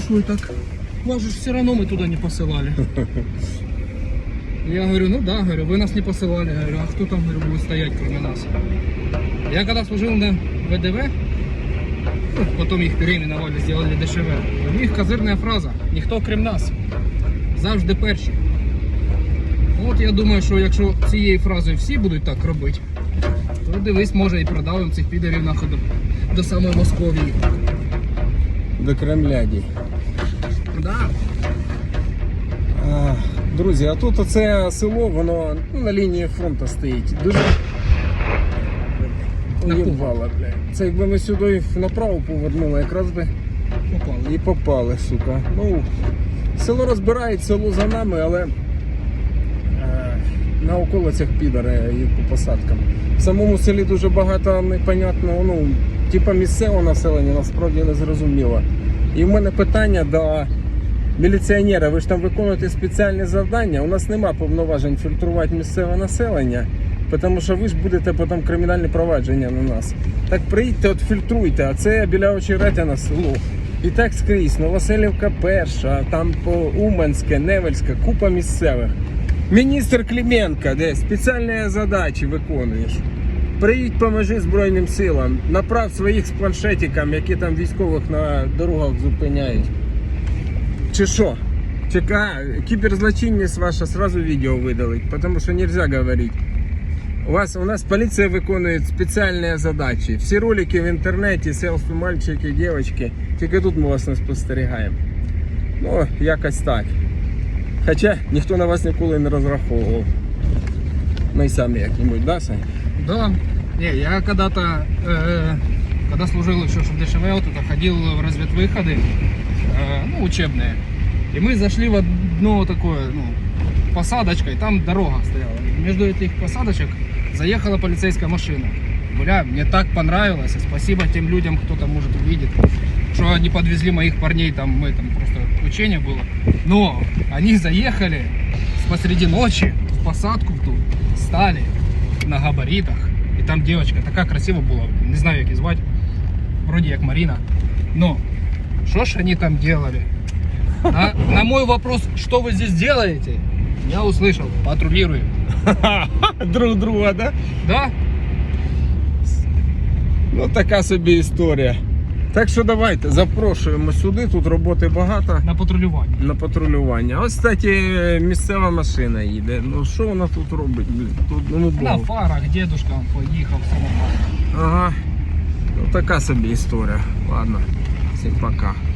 що ви так? Вас же ж все равно мы туда не посылали. Я говорю, ну да, говорю, вы нас не посылали. Говорю, а кто там говорю, будет стоять кроме нас? Я когда служил на ВДВ, ну, потом их переименовали, сделали ДШВ, у них козирная фраза «Ніхто крім нас». Завжди перші. От я думаю, що якщо цією фразою всі будуть так робити, то дивись, може і продавимо цих підерів находу до самої Московії. До Кремляді. Да. А, Друзі, а тут оце село, воно ну, на лінії фронту стоїть. Дуже уїбало, блядь. Це якби ми сюди направо повернули, якраз би Попали. і попали, сука. Ну, село розбирають, село за нами, але е, на околицях підари і по посадкам. В самому селі дуже багато непонятного, ну, типа місцевого населення насправді не зрозуміло. І в мене питання до міліціонера, ви ж там виконуєте спеціальні завдання. У нас нема повноважень фільтрувати місцеве населення, тому що ви ж будете потім кримінальне провадження на нас. Так приїдьте, от фільтруйте, а це біля Очеретяна село. І так скрізь, Новоселівка перша, там по Уманське, Невельське, купа місцевих. Міністр Клименко, де спеціальні задачі виконуєш. Приїдь, поможи Збройним силам, направ своїх з планшетиками, які там військових на дорогах зупиняють. Чи що? Чека, кіберзлочинність ваша сразу відео видалить, тому що нельзя говорити. У вас у нас поліція виконує спеціальні задачі. Всі ролики в інтернеті, селфі, мальчики, дівчатки. Тільки тут ми вас не спостерігаємо. Ну, якось так. Хоча ніхто на вас ніколи не розраховував. Ми й самі як-небудь, да, Сань? Да. Не, я когда-то, э, когда служил еще в ДШВ, вот это ходил в разведвыходы, э, ну, учебные. И мы зашли в одно такое, ну, посадочка, и там дорога стояла. И между этих посадочек заехала полицейская машина. Бля, мне так понравилось. Спасибо тем людям, кто там может увидит, что они подвезли моих парней, там мы там просто учение было. Но они заехали посреди ночи в посадку в ту, стали на габаритах. И там девочка така красива була, не знаю, як її звати, вроде як Марина. Но что ж они там делали? На, на мой вопрос, что вы здесь делаете, я услышал, патрулируем. Друг друга, да? Да? Ну така собі історія. Так що давайте запрошуємо сюди, тут роботи багато На патрулювання. на патрулювання. Ось, кстати, місцева машина їде. Ну що вона тут робить? Блін, Тут ну, не На було. фарах дедушка он поїхав, все нормально. Ага. Ну така собі історія. Ладно, Всім пока.